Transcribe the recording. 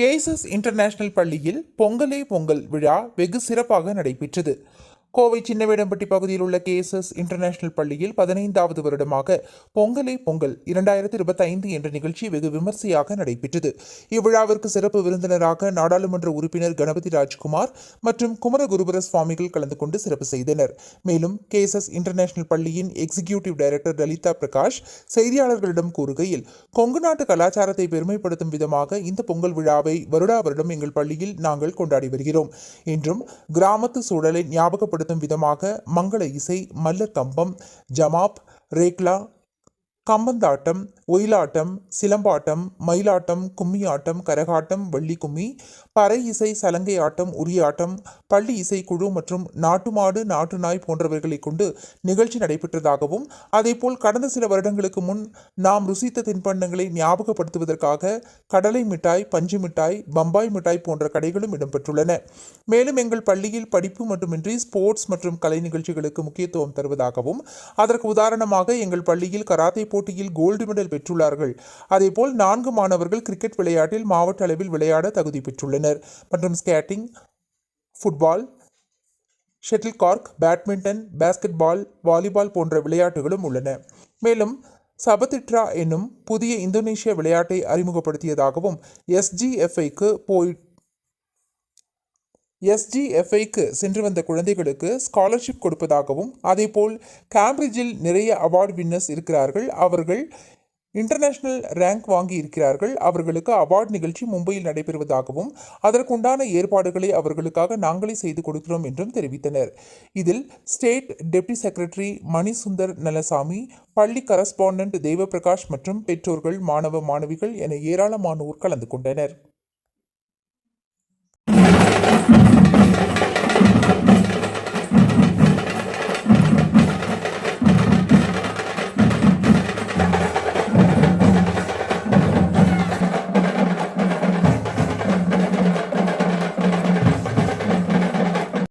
Cases international பள்ளியில் பொங்கலே பொங்கல் விழா வெகு சிறப்பாக நடைபெற்றது. கோவை சின்னவேடம்பட்டி பகுதியில் உள்ள கேசஸ் இன்டர்நேஷனல் பள்ளியில் பதினைந்தாவது வருடமாக பொங்கலே பொங்கல் இரண்டாயிரத்தி இருபத்தைந்து என்ற நிகழ்ச்சி வெகு விமர்சையாக நடைபெற்றது. இவ்விழாவிற்கு சிறப்பு விருந்தினராக நாடாளுமன்ற உறுப்பினர் கணபதி ராஜ்குமார் மற்றும் குமரகுருபர சுவாமிகள் கலந்து கொண்டு சிறப்பு செய்தனர். மேலும் கேசஸ் இன்டர்நேஷனல் பள்ளியின் எக்ஸிகியூட்டிவ் டைரக்டர் லலிதா பிரகாஷ் செய்தியாளர்களிடம் கூறுகையில் கொங்கு நாட்டு கலாச்சாரத்தை பெருமைப்படுத்தும் விதமாக இந்த பொங்கல் விழாவை வருடா வருடம் எங்கள் பள்ளியில் நாங்கள் கொண்டாடி வருகிறோம் என்றும் கிராமத்து சூழலை ஞாபகப்படுத்தும் விதமாக மங்கள இசை மல்லர் கம்பம் ஜமாப் ரேக்லா கம்பந்தாட்டம் ஒயிலாட்டம் சிலம்பாட்டம் மயிலாட்டம் கும்மியாட்டம் கரகாட்டம் வள்ளி கும்மி பறை இசை சலங்கை ஆட்டம் உரியாட்டம் பள்ளி இசைக்குழு மற்றும் நாட்டு மாடு நாட்டு நாய் போன்றவர்களை கொண்டு நிகழ்ச்சி நடைபெற்றதாகவும் அதேபோல் கடந்த சில வருடங்களுக்கு முன் நாம் ருசித்த தின்பண்டங்களை ஞாபகப்படுத்துவதற்காக கடலை மிட்டாய் பஞ்சு மிட்டாய் பம்பாய் மிட்டாய் போன்ற கடைகளும் இடம்பெற்றுள்ளன. மேலும் எங்கள் பள்ளியில் படிப்பு மட்டுமின்றி ஸ்போர்ட்ஸ் மற்றும் கலை நிகழ்ச்சிகளுக்கு முக்கியத்துவம் தருவதாகவும் அதற்கு உதாரணமாக எங்கள் பள்ளியில் கராத்தே போட்டியில் கோல்டு மெடல் பெற்றுள்ளார்கள். அதேபோல் நான்கு மாணவர்கள் கிரிக்கெட் விளையாட்டில் மாவட்ட அளவில் விளையாட தகுதி பெற்றுள்ளனர். மற்றும் skating football shuttle Garg badminton basket பால் வாலிபால் போன்ற விளையாட்டுகளும் உள்ளன. மேலும் சபதிட்ரா என்னும் புதிய இந்தோனேஷிய விளையாட்டை அறிமுகப்படுத்தியதாகவும் எஸ்ஜிஎஃப்ஐக்கு போய் எஸ்ஜிஎஃப்ஐக்கு சென்று வந்த குழந்தைகளுக்கு ஸ்காலர்ஷிப் கொடுப்பதாகவும் அதேபோல் கேம்பிரிட்ஜில் நிறைய அவார்டு வின்னர்ஸ் இருக்கிறார்கள். அவர்கள் இன்டர்நேஷ்னல் ரேங்க் வாங்கி இருக்கிறார்கள் அவர்களுக்கு அவார்டு நிகழ்ச்சி மும்பையில் நடைபெறுவதாகவும் அதற்குண்டான ஏற்பாடுகளை அவர்களுக்காக நாங்களே செய்து கொடுக்கிறோம் என்றும் தெரிவித்தனர். இதில் state deputy secretary Manisundar Nalasamy பள்ளி கரஸ்பாண்டன்ட் தேவபிரகாஷ் மற்றும் பெற்றோர்கள் மாணவ மாணவிகள் என ஏராளமானோர் கலந்து கொண்டனர்.